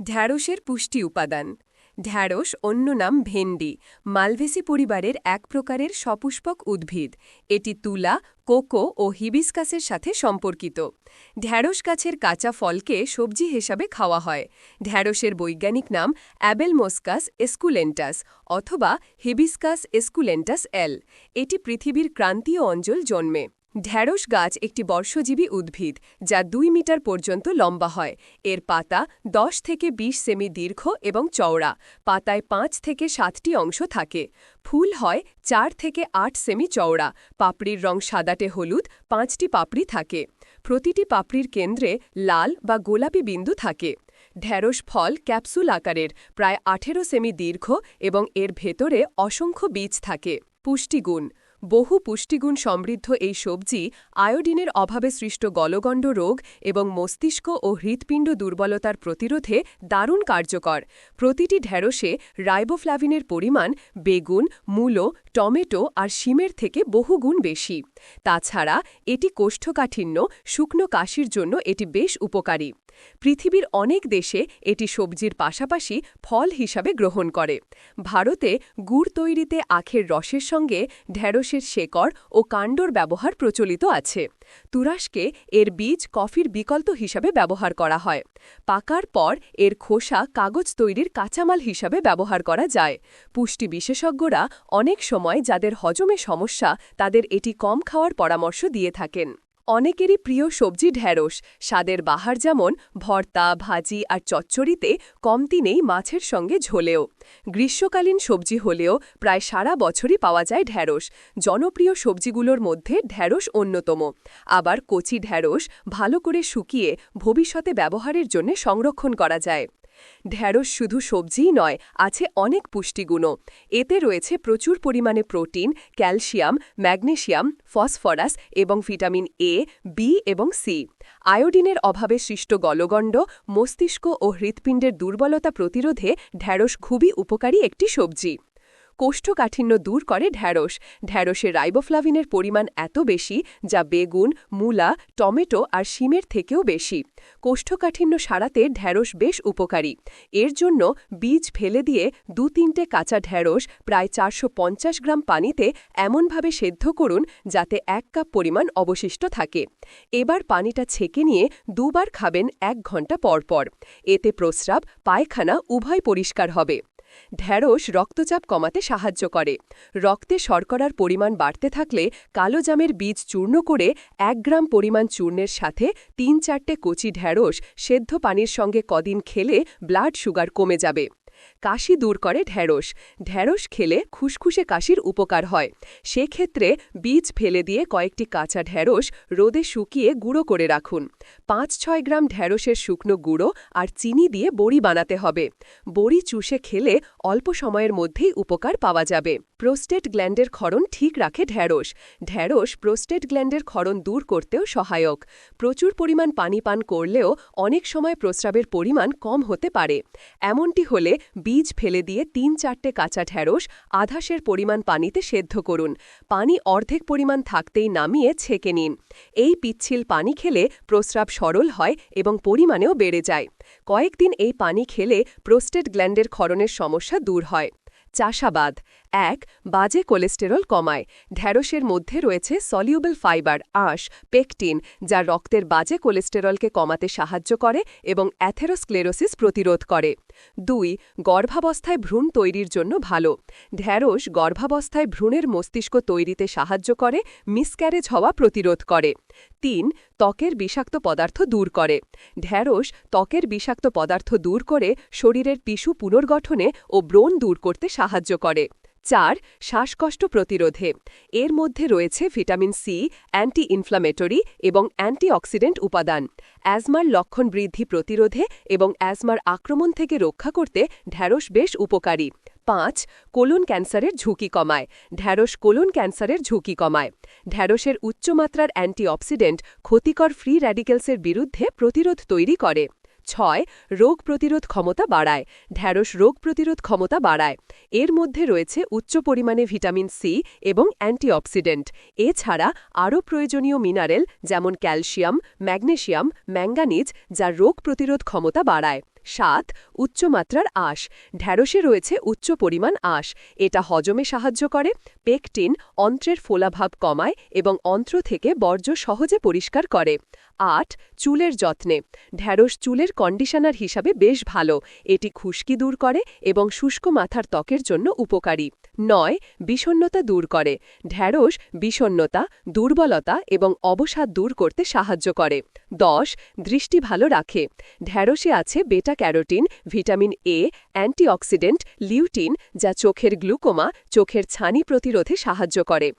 ঢ্যাঁড়সের পুষ্টি উপাদান। ঢ্যাঁড়স, অন্য নাম ভেন্ডি। মালভেসি পরিবারের এক প্রকারের সপুষ্পক উদ্ভিদ। এটি তুলা, কোকো ও হিবিস্কাসের সাথে সম্পর্কিত। ঢ্যাঁড়স গাছের কাঁচা ফলকে সবজি হিসাবে খাওয়া হয়। ঢ্যাঁড়সের বৈজ্ঞানিক নাম অ্যাবেলমোস্কাস এসকুলেন্টাস অথবা হিবিস্কাস এসকুলেন্টাস এল। এটি পৃথিবীর ক্রান্তীয় অঞ্চল জন্মে। ঢ্যাঁড়স গাছ একটি বর্ষজীবী উদ্ভিদ, যা দুই মিটার পর্যন্ত লম্বা হয়। এর পাতা দশ থেকে ২০ সেমি দীর্ঘ এবং চওড়া, পাতায় পাঁচ থেকে সাতটি অংশ থাকে। ফুল হয় চার থেকে আট সেমি চওড়া, পাপড়ির রং সাদাটে হলুদ, পাঁচটি পাপড়ি থাকে। প্রতিটি পাপড়ির কেন্দ্রে লাল বা গোলাপি বিন্দু থাকে। ঢ্যাঁড়স ফল ক্যাপসুল আকারের, প্রায় আঠেরো সেমি দীর্ঘ এবং এর ভেতরে অসংখ্য বীজ থাকে। পুষ্টিগুণ বহু পুষ্টিগুণ সমৃদ্ধ এই সবজি আয়োডিনের অভাবে সৃষ্ট গলগণ্ড রোগ এবং মস্তিষ্ক ও হৃৎপিণ্ড দুর্বলতার প্রতিরোধে দারুণ কার্যকর। প্রতিটি ঢ্যাঁড়সে রাইবোফ্ল্যাভিনের পরিমাণ, বেগুন, মূলো, টমেটো আর শিমের থেকে বহুগুণ বেশি। তাছাড়া এটি কোষ্ঠকাঠিন্য, শুকনো কাশির জন্য এটি বেশ উপকারী। পৃথিবীর অনেক দেশে এটি সবজির পাশাপাশি ফল হিসাবে গ্রহণ করে। ভারতে গুড় তৈরিতে আখের রসের সঙ্গে ঢ্যাঁড়সের শেকড় ও কাণ্ডর ব্যবহার প্রচলিত আছে। তুরাস্কে এর বীজ কফির বিকল্প হিসাবে ব্যবহার করা হয়। পাকার পর এর খোসা কাগজ তৈরির কাঁচামাল হিসাবে ব্যবহার করা যায়। পুষ্টি বিশেষজ্ঞরা অনেক সময় যাদের হজমে সমস্যা তাদের এটি কম খাওয়ার পরামর্শ দিয়ে থাকেন। অনেকেরই প্রিয় সবজি ঢ্যাঁড়স স্বাদের বাহার যেমন ভর্তা, ভাজি আর চচ্চড়িতে কমতি নেই মাছের সঙ্গে ঝোলেও। গ্রীষ্মকালীন সবজি হলেও প্রায় সারা বছরই পাওয়া যায় ঢ্যাঁড়স জনপ্রিয় সবজিগুলোর মধ্যে ঢ্যাঁড়স অন্যতম। আবার কচি ঢ্যাঁড়স ভালো করে শুকিয়ে ভবিষ্যতে ব্যবহারের জন্য সংরক্ষণ করা যায়। ঢ্যাঁড়স শুধু সবজিই নয়, আছে অনেক পুষ্টিগুণও। এতে রয়েছে প্রচুর পরিমাণে প্রোটিন, ক্যালসিয়াম ম্যাগনেশিয়াম ফসফরাস এবং ভিটামিন এ, বি এবং সি। আয়োডিনের অভাবে সৃষ্ট গলগণ্ড, মস্তিষ্ক ও হৃৎপিণ্ডের দুর্বলতা প্রতিরোধে ঢ্যাঁড়স খুবই উপকারী একটি সবজি। কোষ্ঠকাঠিন্য দূর করে ঢ্যাঁড়স। ঢ্যাঁড়সে রাইবোফ্লাভিনের পরিমাণ এত বেশি যা বেগুন, মূলা, টমেটো আর শিমের থেকেও বেশি। কোষ্ঠকাঠিন্য সারাতে ঢ্যাঁড়স বেশ উপকারী। এর জন্য বীজ ফেলে দিয়ে দু তিনটে কাঁচা ঢ্যাঁড়স প্রায় চারশো পঞ্চাশ গ্রাম পানিতে এমনভাবে সেদ্ধ করুন যাতে এক কাপ পরিমাণ অবশিষ্ট থাকে। এবার পানিটা ছেঁকে নিয়ে দুবার খাবেন এক ঘণ্টা পর পর এতে প্রস্রাব, পায়খানা উভয় পরিষ্কার হবে। ঢ্যাঁড়স রক্তচাপ কমাতে সাহায্য করে। রক্তে শর্করার পরিমাণ বাড়তে থাকলে কালো জামের বীজ চূর্ণ করে এক গ্রাম পরিমাণ চূর্ণের সাথে তিন চারটে কচি ঢ্যাঁড়স সেদ্ধ পানির সঙ্গে কদিন খেলে ব্লাড সুগার কমে যাবে। কাশি দূর করে ঢ্যাঁড়স ঢ্যাঁড়স খেলে খুসখুসে কাশির উপকার হয়। সেক্ষেত্রে বীজ ফেলে দিয়ে কয়েকটি কাঁচা ঢ্যাঁড়স রোদে শুকিয়ে গুঁড়ো করে রাখুন। পাঁচ ছয় গ্রাম ঢ্যাঁড়সের শুকনো গুঁড়ো আর চিনি দিয়ে বড়ি বানাতে হবে। বড়ি চুষে খেলে অল্প সময়ের মধ্যেই উপকার পাওয়া যাবে। প্রোস্টেট গ্ল্যান্ডের ক্ষরণ ঠিক রাখে ঢ্যাঁড়স ঢ্যাঁড়স প্রোস্টেট গ্ল্যান্ডের ক্ষরণ দূর করতেও সহায়ক। প্রচুর পরিমাণ পানি পান করলেও অনেক সময় প্রস্রাবের পরিমাণ কম হতে পারে। এমনটি হলে বীজ ফেলে দিয়ে তিন চারটে কাঁচা ঢ্যাঁড়স আধাসের পরিমাণ পানিতে সেদ্ধ করুন। পানি অর্ধেক পরিমাণ থাকতেই নামিয়ে ছেঁকে নিন। এই পিচ্ছিল পানি খেলে প্রস্রাব সরল হয় এবং পরিমাণেও বেড়ে যায়। কয়েকদিন এই পানি খেলে প্রোস্টেট গ্ল্যান্ডের ক্ষরণের সমস্যা দূর হয়। চাষাবাদ এক, বাজে কোলেস্টেরল কমায়। ঢ্যাঁড়সের মধ্যে রয়েছে সলিউবল ফাইবার, আঁশ, পেকটিন, যা রক্তের বাজে কোলেস্টেরলকে কমাতে সাহায্য করে এবং অ্যাথেরোস্ক্লেরোসিস প্রতিরোধ করে। দুই, গর্ভাবস্থায় ভ্রূণ তৈরির জন্য ভালো। ঢ্যাঁড়স গর্ভাবস্থায় ভ্রূণের মস্তিষ্ক তৈরিতে সাহায্য করে, মিসক্যারেজ হওয়া প্রতিরোধ করে। তিন, ত্বকের বিষাক্ত পদার্থ দূর করে। ঢ্যাঁড়স ত্বকের বিষাক্ত পদার্থ দূর করে শরীরের টিস্যু পুনর্গঠনে ও ব্রণ দূর করতে সাহায্য করে। চার, শ্বাসকষ্ট প্রতিরোধে। এর মধ্যে রয়েছে ভিটামিন সি অ্যান্টি ইনফ্লামেটরি এবং অ্যান্টিঅক্সিডেন্ট উপাদান। অ্যাজমার লক্ষণ বৃদ্ধি প্রতিরোধে এবং অ্যাজমার আক্রমণ থেকে রক্ষা করতে ঢ্যাঁড়স বেশ উপকারী। পাঁচ, কোলন ক্যান্সারের ঝুঁকি কমায়। ঢ্যাঁড়স কোলন ক্যান্সারের ঝুঁকি কমায়। ঢ্যাঁড়সের উচ্চমাত্রার অ্যান্টিঅক্সিডেন্ট ক্ষতিকর ফ্রি র্যাডিক্যালসের বিরুদ্ধে প্রতিরোধ তৈরি করে। ছয়, রোগ প্রতিরোধ ক্ষমতা বাড়ায়, ঢ্যাঁড়স রোগ প্রতিরোধ ক্ষমতা বাড়ায়। এর মধ্যে রয়েছে উচ্চ পরিমাণে ভিটামিন সি এবং অ্যান্টিঅক্সিডেন্ট। এছাড়া আরও প্রয়োজনীয় মিনারেল যেমন ক্যালসিয়াম ম্যাগনেশিয়াম ম্যাঙ্গানিজ যা রোগ প্রতিরোধ ক্ষমতা বাড়ায়। সাত, উচ্চমাত্রার আঁশ। ঢ্যাঁড়সে রয়েছে উচ্চ পরিমাণ আঁশ। এটা হজমে সাহায্য করে, পেকটিন অন্ত্রের ফোলাভাব কমায় এবং অন্ত্র থেকে বর্জ্য সহজে পরিষ্কার করে। আট চুলের যত্নে। ঢ্যাঁড়স চুলের কন্ডিশনার হিসাবে বেশ ভালো। এটি খুশকি দূর করে এবং শুষ্ক মাথার ত্বকের জন্য উপকারী। নয় বিষণ্নতা দূর করে। ঢ্যাঁড়স বিষণ্নতা দুর্বলতা এবং অবসাদ দূর করতে সাহায্য করে। দশ, দৃষ্টি ভালো রাখে। ঢ্যাঁড়সে আছে beta carotene vitamin A antioxidant lutein যা চোখের গ্লুকোমা চোখের ছানি প্রতিরোধে সাহায্য করে।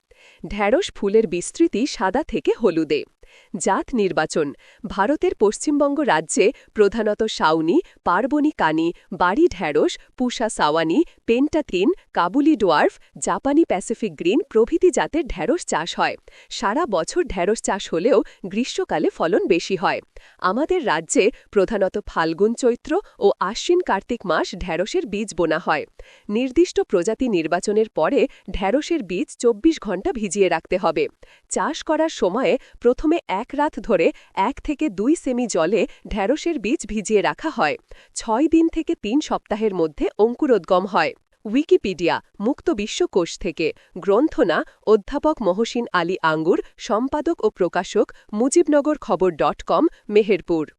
ঢ্যাঁড়স ফুলের বিস্তৃতি সাদা থেকে হলুদে। জাত নির্বাচন। ভারতের পশ্চিমবঙ্গ রাজ্যে প্রধানত সাউনি পার্বণী কানি, বাড়ি ঢ্যাঁড়স, পুষা সাওয়ানি পেন্টাথিন কাবুলি ডোয়ার্ফ, জাপানি প্যাসিফিক গ্রিন প্রভৃতি জাতের ঢ্যাঁড়স চাষ হয়। সারা বছর ঢ্যাঁড়স চাষ হলেও গ্রীষ্মকালে ফলন বেশি হয়। আমাদের রাজ্যে প্রধানত ফাল্গুন চৈত্র ও আশ্বিন কার্তিক মাস ঢ্যাঁড়সের বীজ বোনা হয়। নির্দিষ্ট প্রজাতি নির্বাচনের পরে ঢ্যাঁড়সের বীজ ২৪ ঘণ্টা ভিজিয়ে রাখতে হবে। চাষ করার সময়ে প্রথমে এক রাত ধরে এক থেকে দুই সেমি জলে ঢ্যাঁড়সের বীজ ভিজিয়ে রাখা হয়। ছয় দিন থেকে তিন সপ্তাহের মধ্যে অঙ্কুরোদ্গম হয়। উইকিপিডিয়া, মুক্ত বিশ্বকোষ থেকে। গ্রন্থনা, অধ্যাপক মহসিন আলী আঙ্গুর, সম্পাদক ও প্রকাশক মুজিবনগর খবর ডট কম, মেহেরপুর।